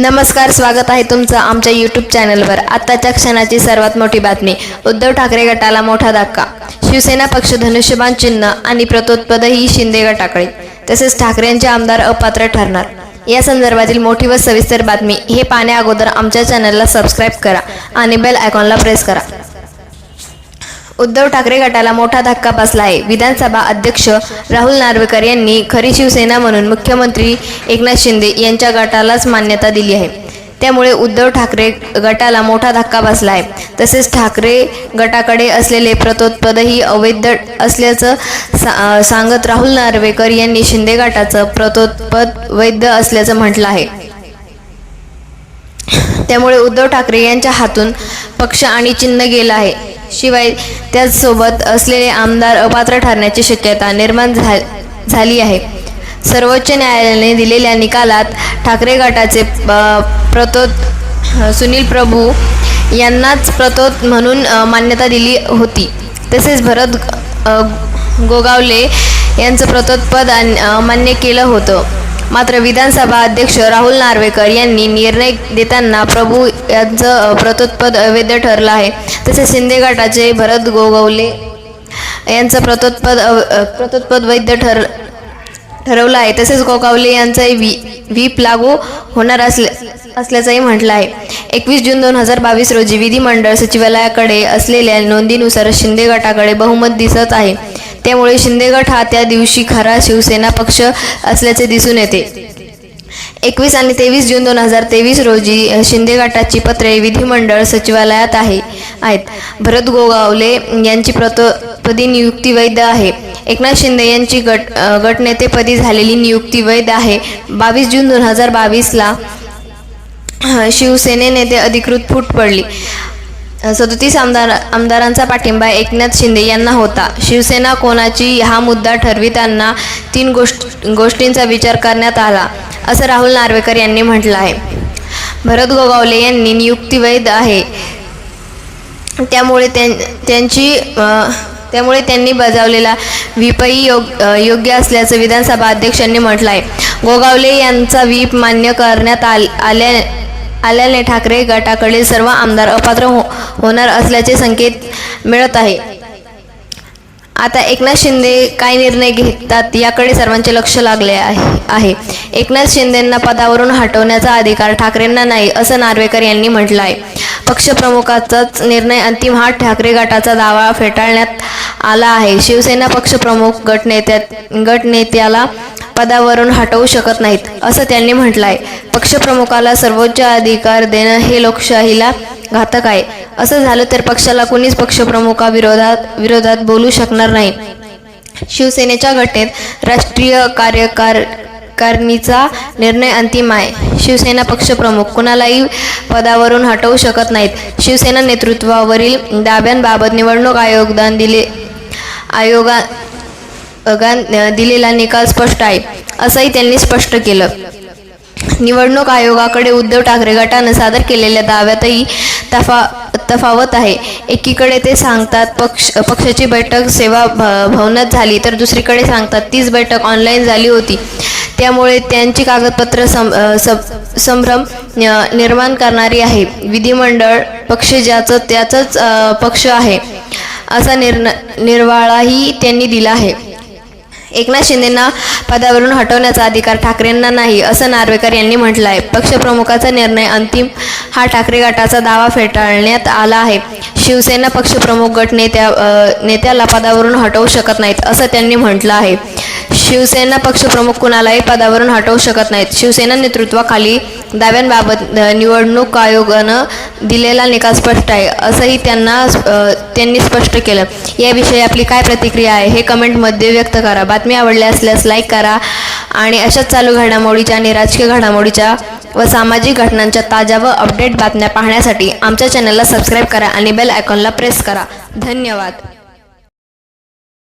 नमस्कार स्वागत आहे तुमचं आमच्या यूट्यूब चॅनलवर आत्ताच्या क्षणाची सर्वात मोठी बातमी उद्धव ठाकरे गटाला मोठा धक्का. शिवसेना पक्ष धनुष्यबाण चिन्ह आणि प्रतोत्पदही शिंदे गटाकडे. तसेच ठाकरेंचे आमदार अपात्र ठरणार. या संदर्भातील मोठी व सविस्तर बातमी हे पाहण्या अगोदर आमच्या चॅनलला सबस्क्राईब करा आणि बेल आयकॉनला प्रेस करा. उद्धव ठाकरे गटाला मोठा धक्का बसला आहे विधानसभा अध्यक्ष राहुल नार्वेकर यांनी खरी शिवसेना म्हणून मुख्यमंत्री एकनाथ शिंदे यांच्या गटालाच मान्यता दिली आहे. त्यामुळे उद्धव ठाकरे गटाला मोठा धक्का बसला आहे तसेच ठाकरे गटाकडे असलेले प्रतोत्पदही अवैध असल्याचं सा सांगत राहुल नार्वेकर यांनी शिंदे गटाचं प्रतोत्पद वैध असल्याचं म्हटलं आहे. त्यामुळे उद्धव ठाकरे यांच्या हातून पक्ष आणि चिन्ह गेलं आहे. शिवाय त्याचसोबत असलेले आमदार अपात्र ठरण्याची शक्यता निर्माण झा झाली आहे. सर्वोच्च न्यायालयाने दिलेल्या निकालात ठाकरे गटाचे प्रतोत सुनील प्रभू यांनाच प्रतोत म्हणून मान्यता दिली होती. तसेच भरत गोगावले यांचं प्रतोत्पद आन- मान्य केलं होतं. मात्र विधानसभा अध्यक्ष राहुल नार्वेकर यांनी निर्णय देताना प्रभू यांचं प्रतोत्पद अवैध ठरलं आहे. तसेच शिंदे गटाचे भरत गोगवले यांचं प्रतोत्पद अव- प्रतोत्पद वैध ठर ठरवलं आहे. तसेच गोगावले यांचाही व्ही व्हीप लागू होणार असल्या असल्याचंही म्हटलं आहे. एकवीस जून दोन हजार बावीस रोजी विधिमंडळ सचिवालयाकडे असलेल्या नोंदीनुसार शिंदे गटाकडे बहुमत दिसत आहे. त्यामुळे शिंदे गट हा त्या दिवशी खरा शिवसेना पक्ष असल्याचे दिसून येते. एकवीस आणि तेवीस जून दोन हजार तेवीस रोजी शिंदे गटाची पत्रे विधिमंडळ सचिवालयात आहे आहेत. भरत गोगावले यांची प्रतपदी नियुक्ती वैध आहे. एकनाथ शिंदे यांची गट गटनेतेपदी झालेली नियुक्ती वैध आहे. बावीस जून दोन हजार बावीसला शिवसेने नेते अधिकृत फूट पडली. सदोतीस आमदार आमदारांचा पाठिंबा एकनाथ शिंदे यांना होता. शिवसेना कोणाची हा मुद्दा ठरविताना तीन गोष्ट गोष्टींचा विचार करण्यात आला असं राहुल नार्वेकर यांनी म्हटलं आहे. भरत गोगावले यांनी नियुक्ती वैध आहे. त्यामुळे त्यां त्यांची त्यामुळे त्यांनी बजावलेला व्हीपही योग योग्य असल्याचं विधानसभा अध्यक्षांनी म्हटलं आहे. गोगावले यांचा व्हीप मान्य करण्यात आल आल्या आल्याने ठाकरे गटाकडील सर्व आमदार अपात्र हो होणार असल्याचे संकेत मिळत आहे. आता एकनाथ शिंदे काय निर्णय घेतात याकडे सर्वांचे लक्ष लागले आहे एकनाथ शिंदेंना पदावरून हटवण्याचा अधिकार ठाकरेंना नाही असं नार्वेकर यांनी म्हटलं आहे. पक्षप्रमुखाचाच निर्णय अंतिम हा ठाकरे गटाचा दावा फेटाळण्यात आला आहे. शिवसेना पक्षप्रमुख गटनेत्या गटनेत्याला पदावरून हटवू शकत नाहीत असं त्यांनी म्हटलं आहे पक्षप्रमुखाला सर्वोच्च अधिकार देणं हे लोकशाहीला घातक आहे. असं झालं तर पक्षाला कुणीच पक्षप्रमुखाविरोधात विरोधात बोलू शकणार नाही. शिवसेनेच्या घटनेत राष्ट्रीय कार्यकार कारणीचा निर्णय अंतिम आहे. शिवसेना पक्षप्रमुख कुणालाही पदावरून हटवू शकत नाहीत. शिवसेना नेतृत्वावरील दाब्यांबाबत निवडणूक आयोगदान दिले आयोगा दिलेला निकाल स्पष्ट आहे असंही त्यांनी स्पष्ट केलं. निवडणूक आयोगाकडे उद्धव ठाकरे गटानं सादर केलेल्या दाव्यातही तफा तफावत आहे. एकीकडे ते सांगतात पक्ष पक्षाची बैठक सेवा भ- भवनात झाली तर दुसरीकडे सांगतात तीच बैठक ऑनलाईन झाली होती. त्यामुळे त्यांची कागदपत्र सम संभ्रम निर्माण करणारी आहे. विधिमंडळ पक्ष ज्याचं त्याचाच पक्ष आहे असा निर्ण निर्वाळाही त्यांनी दिला आहे. एकनाथ शिंदेंना पदावरून हटवण्याचा अधिकार ठाकरेंना नाही असं नार्वेकर यांनी म्हटलं आहे पक्षप्रमुखाचा निर्णय अंतिम हा ठाकरे गटाचा दावा फेटाळण्यात आला आहे. शिवसेना पक्षप्रमुख गट नेत्या नेत्याला पदावरून हटवू शकत नाहीत असं त्यांनी म्हटलं आहे. शिवसेना पक्षप्रमुख कुणालाही पदावरून हटवू शकत नाहीत. शिवसेना नेतृत्वाखाली दाव्यांबाबत निवडणूक आयोगानं दिलेला निकाल स्पष्ट आहे असंही त्यांना त्यांनी स्पष्ट केलं. याविषयी आपली काय प्रतिक्रिया आहे हे कमेंटमध्ये व्यक्त करा. बातमी आवडली असल्यास लाईक करा आणि अशाच चालू घडामोडीच्या आणि राजकीय घडामोडीच्या व सामाजिक घटनांच्या ताज्या व अपडेट बातम्या पाहण्यासाठी आमच्या चॅनलला सबस्क्राईब करा आणि बेल आयकॉनला प्रेस करा. धन्यवाद.